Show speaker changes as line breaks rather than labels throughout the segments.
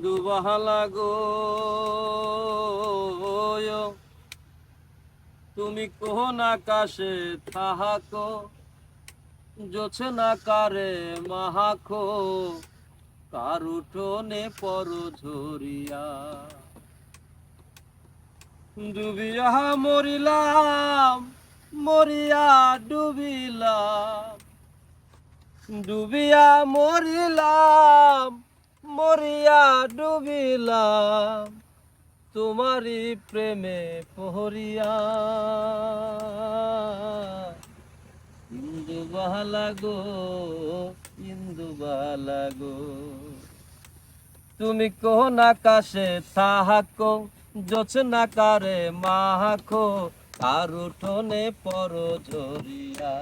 ইন্দুবাহালা গো। তুমি কোন আকাশে থাহাকো, জোছে না কারে মাহাখো কার উঠোনে পর ঝরিয়া। ডুবিয়া মরিলাম, মরিয়া ডুবিলাম। ডুবিয়া মরিলাম মরিয়া ডুবিলাম, তোমারই প্রেমে পহরিয়া। ইন্দু গো ইন্দু গো, তুমি কোন আকাশে তাহাকো কারে মাহাখো আর উঠোনে পর ঝরিয়া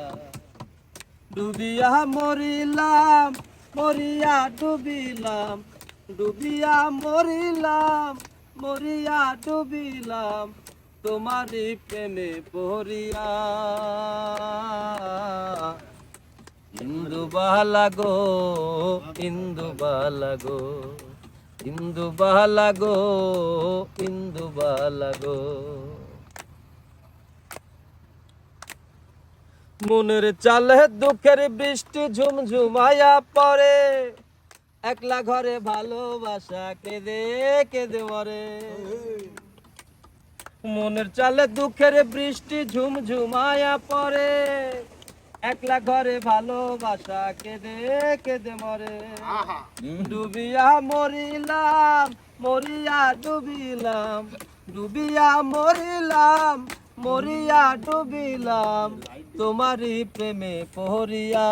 ডুবিয়া মরিলাম মরিয়া ডুবিলাম, ডুবিয়া মরিলাম, মরিয়া ডুবিলাম, তোমারই প্রেমে পড়িয়া ইন্দু বালাগো ইন্দু বালাগো ইন্দু বালাগো ইন্দু বালাগো মনের চালে দুঃখের বৃষ্টি ঝুমঝুমায়া পরে একলা ঘরে ভালোবাসা কেঁদে কেঁদে মরে। মনের চালে দুঃখের বৃষ্টি ঝুমঝুমায়া পরে একলা ঘরে ভালোবাসা কেঁদে কেঁদে মরে। ডুবিয়া মরিলাম মরিয়া ডুবিলাম। ডুবিয়া মরিলাম মরিয়া ডুবিলাম। তোমারই প্রেমে পহরিয়া।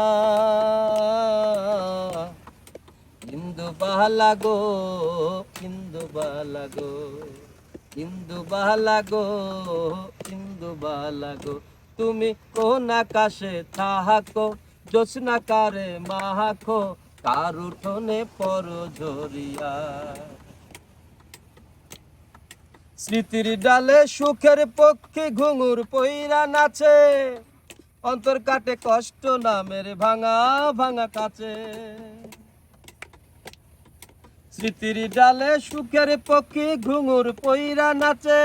ইন্দু বাহালা গো ইন্দু বাহালা গো ইন্দু বাহালা গো ইন্দু বাহালা গো তুমি কোন আকাশে থাহাকো জোৎস্না কারে মাহাখো কার উঠোনে পর ঝরিয়া। স্মৃতির ডালে সুখের পক্ষে ঘুঙুর পইরা নাচে। অন্তর কাটে কষ্ট নামের ভাঙা ভাঙা কাছে। স্মৃতির ডালে সুখের পক্ষে ঘুঙুর পইরা নাচে।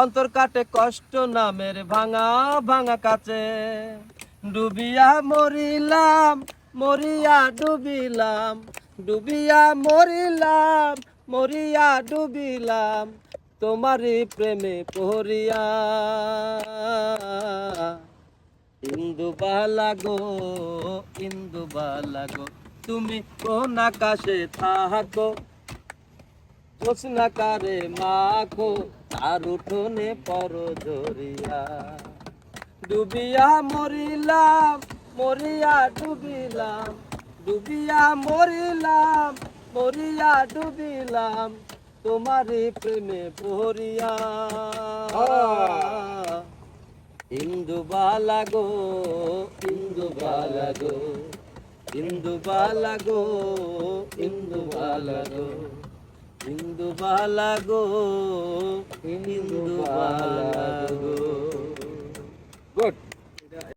অন্তর কাটে কষ্ট নামের ভাঙা ভাঙা কাছে। ডুবিয়া মরিলাম, মরিয়া ডুবিলাম, ডুবিয়া মরিলাম, মরিয়া ডুবিলাম, তোমারই প্রেমে পহরিয়া। ইন্দু বালাগো ইন্দু বালাগো তুমি কোন আকাশে থাকো? জোৎস্না কারে মাখো, তার উঠোনে পর জরিয়া ডুবিয়া মরিলাম, মরিয়া ডুবিলাম, ডুবিয়া মরিলাম, মরিয়া ডুবিলাম, তোমারই প্রেমে পহরিয়া ইন্দু বালাগো ইন্দু বালাগো ইন্দু বালাগো ইন্দু বালাগো ইন্দু বালাগো ইন্দু বালাগো